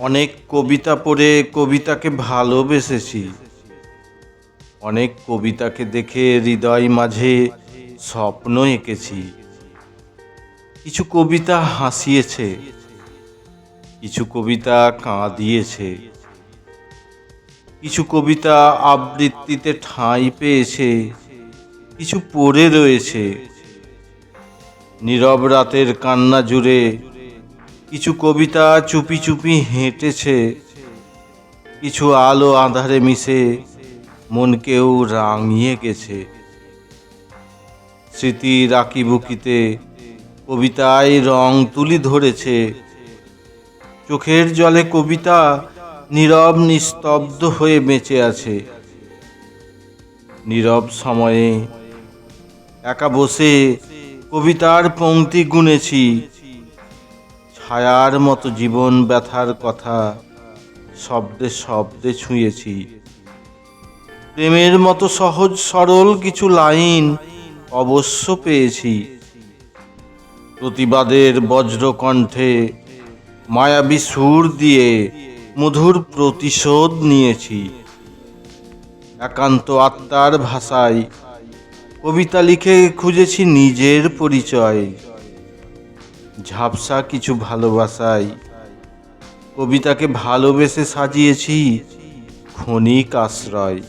অনেক কবিতা পড়ে কবিতাকে ভালোবেসেছি। অনেক কবিতাকে দেখে হৃদয় মাঝে স্বপ্ন এঁকেছি। কিছু কবিতা হাসিয়েছে, কিছু কবিতা কাঁদিয়েছে, কিছু কবিতা আবৃত্তিতে ঠাঁই পেয়েছে, কিছু পড়ে রয়েছে। নীরব রাতের কান্না জুড়ে কিছু কবিতা চুপি চুপি হেঁটেছে, কিছু আলো আঁধারে মিশে, মনকেও রাঙিয়ে গেছে। স্মৃতির আঁকিবুকিতে কবিতায় রং তুলি ধরেছে। চোখের জলে কবিতা নীরব নিস্তব্ধ হয়ে বেঁচে আছে। নীরব সময়ে একা বসে কবিতার পংক্তি গুনেছি ছায়ার মতো জীবন ব্যথার কথা শব্দে শব্দে ছুঁয়েছি। প্রেমের মতো সহজ সরল কিছু লাইন অবশ্য পেয়েছি। প্রতিবাদের বজ্রকণ্ঠে মায়াবী সুর দিয়ে মধুর প্রতিশোধ নিয়েছি। একান্ত আত্মার ভাষায় কবিতা লিখে খুঁজেছি নিজের পরিচয়। ঝাপসা কিছু ভালোবাসাই। কবিতাকে ভালোবেসে সাজিয়েছি ক্ষণিক আশ্রয়।